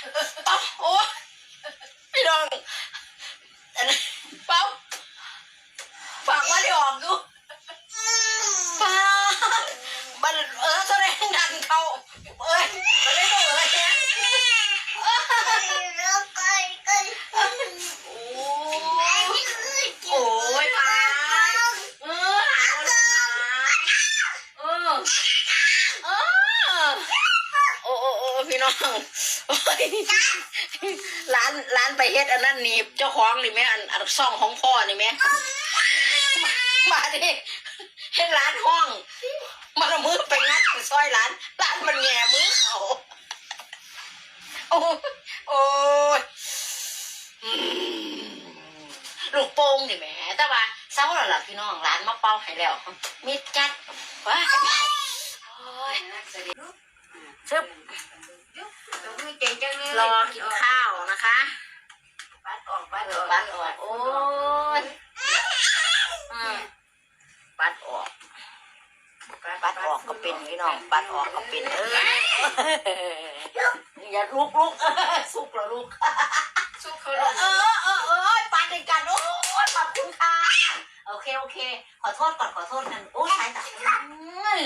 ให้ยาเป่าโอ้พี่น้องอันนั้นเป่าปากว่าได้ออกดูปาบันเออแสดงดันเขาเอ้ยมันไม่ต้องเอ้ยเนี่ยโอ้ยโอ้ยปาเออหาแล้วเออเออโอ้โอ้โอ้ พี่น้องโอ้ยร้านร้านไปเฮ็ดอันนั้นนี่เจ้าของนี่แม่อันอันซ่องของพ่อนี่แม่มาดิเฮ็ดร้านห้องมันเอามือไปงัดซอยร้านร้านมันแง่มือเขาโอ้โอ้ยลูกโป่งนี่แหม่แต่ว่าเศร้าแล้วล่ะพี่น้องร้านมาเป่าให้แล้วมิดจัดว้าโอ้ยซึบ รอกินข้าวนะคะปัดออกปัดออกปัดออกโอ้ยปัดออกปัดออกก็เป็นพี่น้องปัดออกก็เป็นเอออย่าลุกลุกสุกแล้วลุกซุกเขาเอลองเออเออเออปัดในกันโอ้ยขอบคุณค่ะโอเคโอเค ขอโทษก่อนขอโทษกันโอ้ยสายตาอื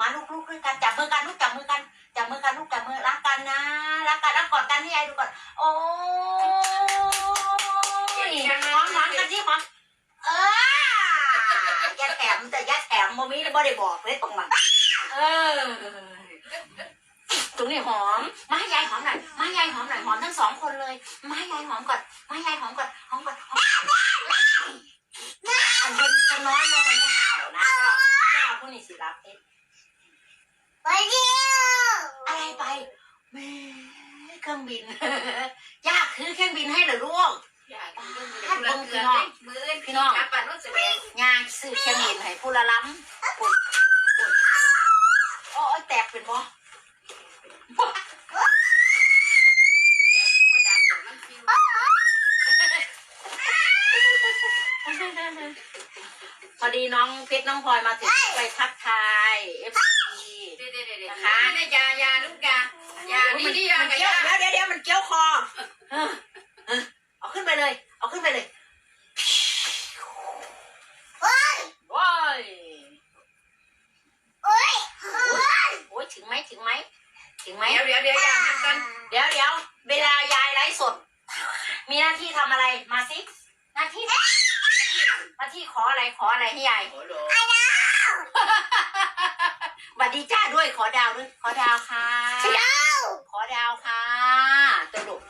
มาลุกลุกด้วยกันจับมือกันลุกจับมือกันจับมือกันลุกจับมือรักกันนะรักกันรักกอดกันให้ยายดูก่อนโอ้ยหอมหอมกันที่หอมเออย่าแถมแต่ย่าแถมโมมี่ไม่ได้บอกเลยตรงมันเออตรงนี้หอมมาให้ยายหอมหน่อยมาให้ยายหอมหน่อยหอมทั้งสองคนเลยมาให้ยายหอมก่อนมาให้ยายหอมก่อนหอมก่อนหอมอันคนคนน้อยมาคนนี้ห่าวนะก็ก็เอาพวกนี้สิรับเอ งอะไรไปแหม่เครื่องบิน ยากคือเครื่องบินให้เหรอลูกอยากกินเรื่องมือเกลือมือเล่นพี่น้องปัดรถแสดงงานซื้อเครื่องบินให้ผู้ละล้ำปุ่นปุ่นโอ้ยแตกเป็นบ่เดี๋ยวต้องมาดังเดี๋ยวมันฟิวพอดีน้องเพชรน้องพลอยมาถึงไปทักทายเอฟซีเดี๋ ยวเดี๋ยวเดี๋ยวนี่ยายาลูกยายานี่นี่ยามันกับเกี้ยวยาเดี๋ยวเดี๋ยวเดี๋ยวมันเกี้ยวคอเออเออเอาขึ้นไปเลย เอาขึ้นไปเลยว้ายโอ้ยถึงไหมถึงไหมถึงไหมเดี๋ยวเดี๋ยวเดี๋ยวยาหันกันเดี๋ยวเดี๋ยวเวลายายไลฟ์สด มีหน้าที่ทำอะไรมาสิหน้าที่หน้าที่ขออะไรขออะไรให้ยาย โอ้โหส วัสดีจ้าด้วยขอดาวด้วย ขอดาวค่ะ ขอดาวค่ะตลก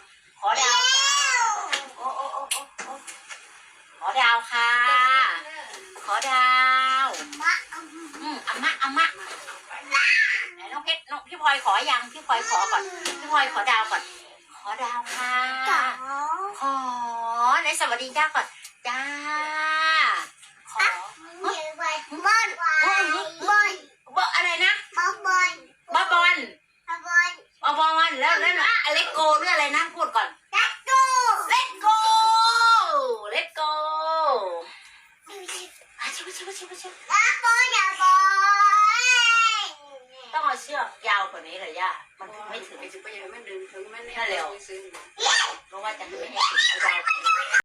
ขอดาวจ้าโอ้โอ้โอ้โอ้โอ้ขอดาวค่ะ ขอดาวอืมอามะอามะไหนน้องเพชรน้องพี่พลอยขอยังพี่พลอยขอก่อนพี่พลอยขอดาวก่อน ขอดาวค่ะขอในสวัสดีจ้าก่อนจ้า ขอบอกอะไรนะบอบอลบอบอลแล้วแล้วอะเลโกหรืออะไรนะพูดก่อน Let go Let go อะชิบชิบชิบชิบต้องเอาเชือกยาวกว่านี้เลยย่ามันถึงไม่ถึง ไปจะไปยังไม่ดึงถึงไม่แน่เลยซื้อ เพราะว่าจะไม่ให้ถึงเอายาวกว่านี้